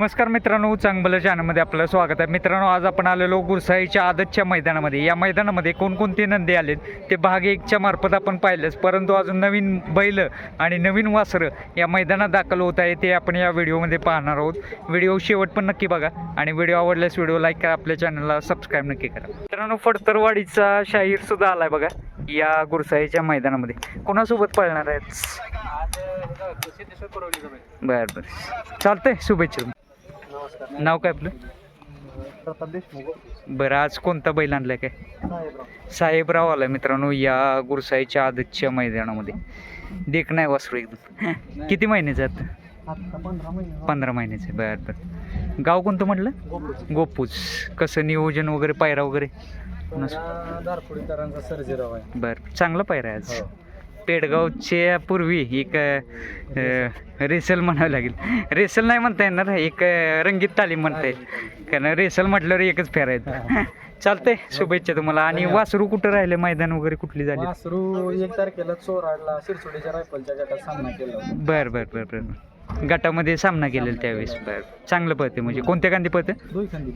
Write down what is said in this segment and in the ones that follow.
नमस्कार मित्रांनो चांगलं चॅनलमध्ये आपलं स्वागत आहे. मित्रांनो आज आपण आलेलो गुरसाईच्या आदतच्या मैदानामध्ये. या मैदानामध्ये कोणकोणते नंदी आलेत? ते भाग एकच्या मार्फत आपण पाहिलंच. परंतु अजून नवीन बैल आणि नवीन वासरं या मैदानात दाखल होत आहे ते आपण या व्हिडिओमध्ये पाहणार आहोत. व्हिडिओ शेवट पण नक्की बघा आणि व्हिडिओ आवडल्यास व्हिडिओ लाईक करा आपल्या चॅनलला सबस्क्राईब नक्की करा. मित्रांनो फडतरवाडीचा शाहीर सुद्धा आलाय बघा या गुरसाईच्या मैदानामध्ये. कोणासोबत पळणार आहेत? बर बर. चालतंय शुभेच्छा नाव काय आपलं? प्रताप देशमुख. बरं आज कोणता बैल आणलाय काय? साहेबराव. साहेबराव आलाय मित्रांनो या गुरसाईच्या आदतच्या मैदानामध्ये. देख नाही वासरू एकदम. किती महिन्याचे आहेत आता पंधरा महिने पंधरा महिन्याचे बर बर. गाव कोणतं म्हटलं? गोपूज कसं नियोजन वगैरे पायरा वगैरे? कोणास- दारपुडीकरांचा सर्जेराव आहे. बर चांगला पायरा आहे आज. हो. पेडगावच्या पूर्वी एक रेसल म्हणावं लागेल. रेसल नाही म्हणता येणार एक रंगीत तालीम म्हणता येईल. कारण रेसल म्हटल्यावर एकच फेरायचं चालतंय शुभेच्छा तुम्हाला. आणि वासरू कुठं राहिले? मैदान वगैरे कुठली झाली? वासरू एक तारखेला चोराडला शिरसोडीच्या रायफलच्या गटात सामना केला. बर बर बर बर. गटामध्ये सामना केलेला त्यावेळेस. बर. चांगलं पळते म्हणजे. कोणत्या कांदी पळते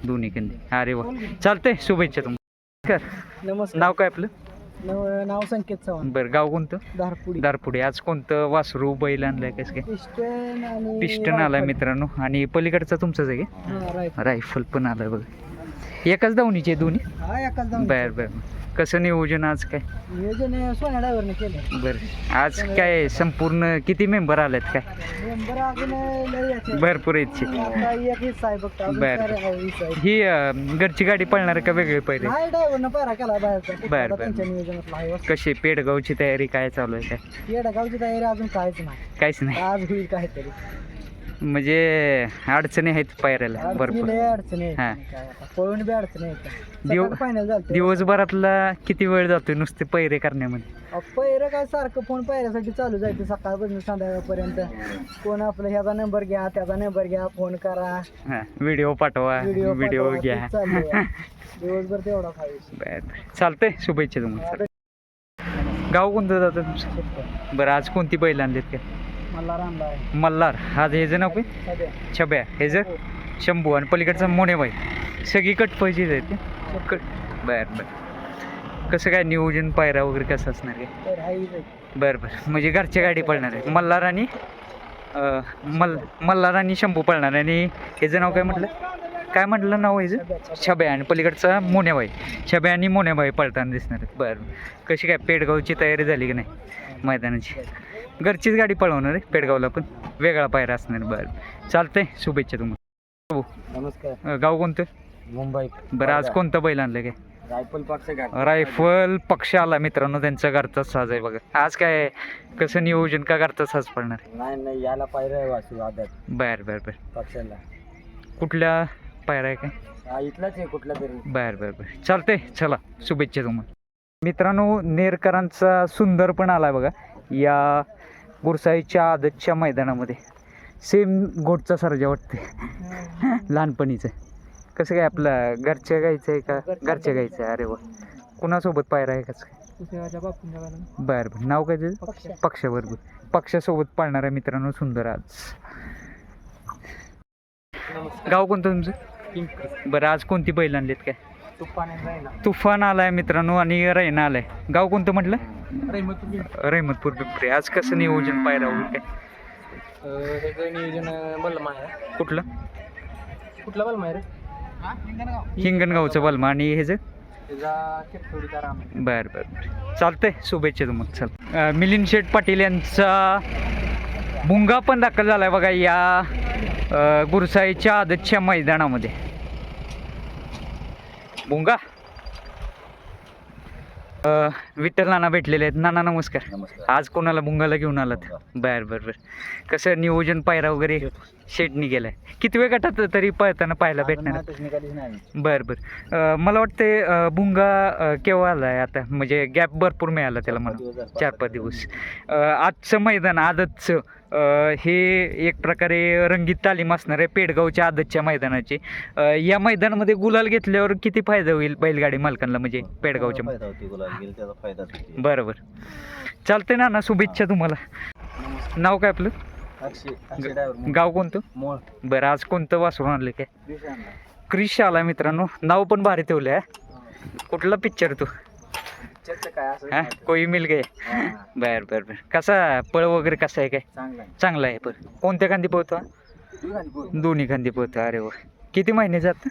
दोन्ही कांदी अरे वा. चालतंय शुभेच्छा तुम्हाला. नमस्कार. नाव काय आपलं? नाव संकेत चव्हाण. बरं गाव कोणतं? दारपुडी दारपुढे आज कोणतं वासरू बैल आणलंय कसं काय? पिस्टन आणि पिस्टन आलाय. मित्रांनो. आणि पलीकडचा तुमचाच आहे का? हा, रायफल. रायफल पण आलाय बघा. एकाच धावणीचे दोन्ही? हा एकाच जाऊन बर बर. कसं नियोजन आज काय? नियोजन सोन्या ड्रायव्हरने केलं बरं. आज काय संपूर्ण किती मेंबर आलेत काय? मेंबर अजून लय याचे. भरपूर इच्छित आता एक हिस्सा आहे फक्त. अजून बर. चार आहे हिस्सा आहे. ही अं, घरची गाडी पळणार का वेगळी पहिले नाही ड्रायव्हरनं पायरा केला बाहेरचा. बर, आता बर. त्यांच्या नियोजनातला आहे कशी पेडगावची तयारी काय चालू आहे काय? येडा गावची तयारी अजून काहीच नाही. काहीच नाही. आज होईल काहीतरी. म्हणजे अडचणी आहेत पायऱ्याला भरपूर. अडचणी. हा. पळून बी अडचणी आहेत. दिव- फायनल झालं दिवसभरातला किती वेळ जातोय नुसते पैरे करण्यामध्ये? पहिरं काय सारखं फोन पायऱ्यासाठी चालू जायचं. सकाळपासून संध्याकाळपर्यंत. कोण आपलं ह्याचा नंबर घ्या त्याचा नंबर घ्या फोन करा. हा व्हिडिओ पाठवा व्हिडिओ व्हिडिओ पाठवा, घ्या. तेच चालू आहे. दिवसभर तेवढा खायचं बर बर. चालतंय शुभेच्छा तुम्हाला. गाव कोणतं जातं तुमचं? बरं आज कोणती बैल आणलीत काय? आहे. मल्हार. आज हेचं नाव काय? छब्या. हेजं शंभू आणि पलीकडचा मोनेबाई सगळी कट पैसेच आहेत का कट. बर बर. कसं काय नियोजन पायरा वगैरे कसं असणार आहे. बरं बरं. म्हणजे घरच्या गाडी पळणार आहे. मल्हार आणि मल मल्हार आणि शंभू पळणार आहे. आणि ह्याचं नाव काय म्हटलं? काय म्हटलं नाव सध्या. छब्या आणि पलीकडचा मोन्याबाई छब्या आणि मोन्याबाई पळताना दिसणार बरं. कशी काय पेडगावची तयारी झाली की नाही? मैदानाची. घरचीच गाडी पळवणार आहे पेडगावला पण. वेगळा पायरा असणार. बरं. चालतंय. शुभेच्छा तुम्हाला. नमस्कार. गाव कोणतं? मुंबई. बरं आज कोणतं बैल आणलं काय? रायफल पक्ष रायफल पक्ष आला मित्रांनो त्यांचा घरचा साज आहे बघा. आज काय कसं नियोजन का घरचा साज पडणार? नाही नाही याला आद्यात बर बर बर. पक्षाला. कुठल्या पायरा आहे काय? हा इथलाच आहे कुठला तरी. बर बर बर. चालतंय चला. शुभेच्छा तुम्हाला. मित्रांनो नेरकरांचा सुंदर पण आलाय बघा. या गुरसाईच्या आदतच्या मैदानामध्ये. सेम गोटचा सर्जा वाटते लहानपणीचं. कसं काय आपलं घरच्या गायचं आहे का? घरच्या गायचं आहे. अरे वा. कुणासोबत पायरा आहे कसं काय बर बर. नाव काय त्याचं? पक्ष. पक्षाबरोबर पक्षासोबत पाळणारा मित्रांनो सुंदर आज. गाव कोणतं तुमचं? बरं आज कोणती बैल आणलीत काय? तुफान आलाय मित्रांनो आणि रैना आलाय. गाव कोणतं म्हटलं? रहमतपूर पिंपरी. आज कसं नियोजन पायरा वगैरे काय? नियोजन बलमा आहे. कुठलं? कुठला बलमा आहे रे? हिंगणगावचं बलमा. आणि ह्याचं बर बर चालतंय. शुभेच्छा तुम्हाला. चल. मिलिंद शेठ पाटील यांचा भुंगा पण दाखल झालाय बघा या गुरसाईच्या आदतच्या मैदानामध्ये. भुंगा अं, विठ्ठल नाना भेटलेले आहेत. नाना नमस्कार. आज कोणाला भुंगाला घेऊन आलात? बर बर बर. कसं नियोजन पायरा वगैरे शेडनी गेलाय. किती वेळ गटात तरी पळताना पाहायला भेटणार? बर बर. मला वाटते भुंगा अं, केव्हा आलाय आता? म्हणजे गॅप भरपूर मिळाला त्याला म्हणा चार पाच दिवस. आजचं मैदान आदतचं अं, हे एक प्रकारे रंगीत तालीम असणार आहे पेडगावच्या आदतच्या मैदानाची. या मैदानामध्ये गुलाल घेतल्यावर किती फायदा होईल बैलगाडी मालकांना म्हणजे पेडगावच्या फायदा होती गुलाब गेल त्याचा फायदा होती. बरं बरं चालतंय ना ना शुभेच्छा तुम्हाला. नाव काय आपलं? गाव कोणतं? बरं आज कोणतं वासरून आणलं काय? क्रिश आला मित्रांनो. नाव पण भारी ठेवलं आहे कुठला पिक्चर तू? हा? कोई मिल गे बर बर बर. कसा पळ वगैरे कसा आहे काय? चांगला आहे. बरं. कोणत्या खांदी पोहतो हा? दोन्ही खांदी पोहतो अरे वा. किती महिने जात?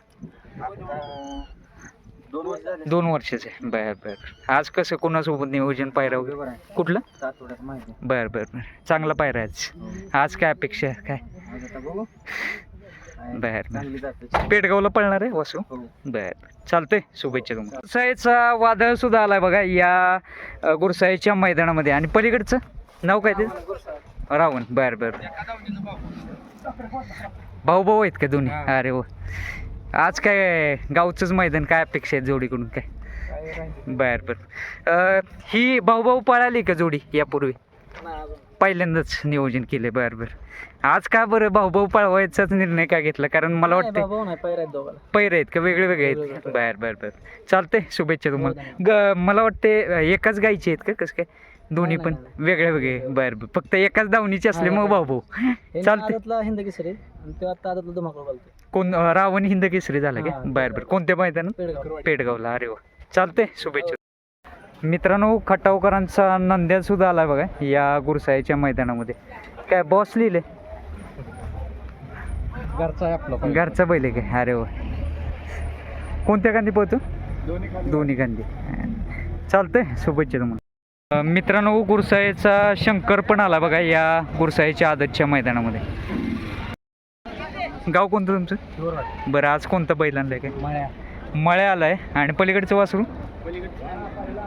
दोन वर्षाचे. बर बर. बर. आज कसं कोणासोबत नियोजन पायरा वगैरे? कुठलं? बर बर बर. चांगला पायरा आज. आज काय अपेक्षा? काय? बर पेडगावला पळणार आहे वासू? हो. बर. चालतंय. शुभेच्छा तुम्हाला. गुरसाईचा वादळ सुद्धा आलाय बघा या गुरसाईच्या मैदानामध्ये. आणि पलीकडचं? नाव काय ते? रावण बर बर. भाऊ भाऊ आहेत का दोन्ही? अरे हो आज काय गावचंच मैदान काय अपेक्षा आहेत जोडीकडून काय? बर बर. ही भाऊ भाऊ पळाली का जोडी यापूर्वी? पहिल्यांदाच नियोजन केले बर बर. आज का बरं भाऊ भाऊ पळवायचाच निर्णय का घेतला? कारण मला वाटतं पैर आहेत का? वेगळे वेगळे आहेत. बर बर बर. चालतंय शुभेच्छा तुम्हाला. ग मला वाटते एकाच गायचे आहेत का? कसं काय? दोन्ही पण? वेगळे वेगळे. बर बर. फक्त एकाच दावणीचे असले मग भाऊ भाऊ चालते कोण रावण हिंद केसरी झाला का हा. बर बर. कोणत्या मैदानात? पेडगाव. पेडगावला. अरे वा. चालतंय शुभेच्छा मित्रांनो खटावकरांचा नंद्या सुद्धा आलाय बघा या गुरसाईच्या मैदानामध्ये. काय बॉस लिहिले? घरचा आहे आपला घरचा बैल आहे काय? अरे वा. कोणत्या गांधी पोहतो दोन्ही दोन्ही गांधी. चालतंय शुभेच्छा तुम्हाला. अं, मित्रांनो गुरसाईचा शंकर पण आला बघा या गुरसाईच्या आदतच्या मैदानामध्ये. गाव कोणतं तुमचं? बरं आज कोणतं बैल आणलंय काय? मळ्या. मळ्या आलाय. आणि पलीकडचं वासरू?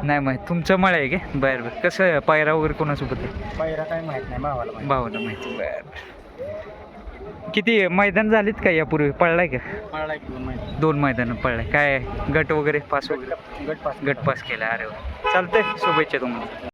नाही माहीत. तुमचं मळ्या आहे काय बरं बरं. कसं? पायरा वगैरे कोणासोबत आहे? पैरा काय माहीत नाही भावाला माहीत. भावाला माहिती. बरं किती मैदान झालीत का यापूर्वी? पळलाय का? एक दोन माहिती दोन मैदान पळलाय. काय गट वगैरे? पास वगैरे? गट पास. गट पास केला. अरे वा. चालतंय. शुभेच्छा तुम्हाला.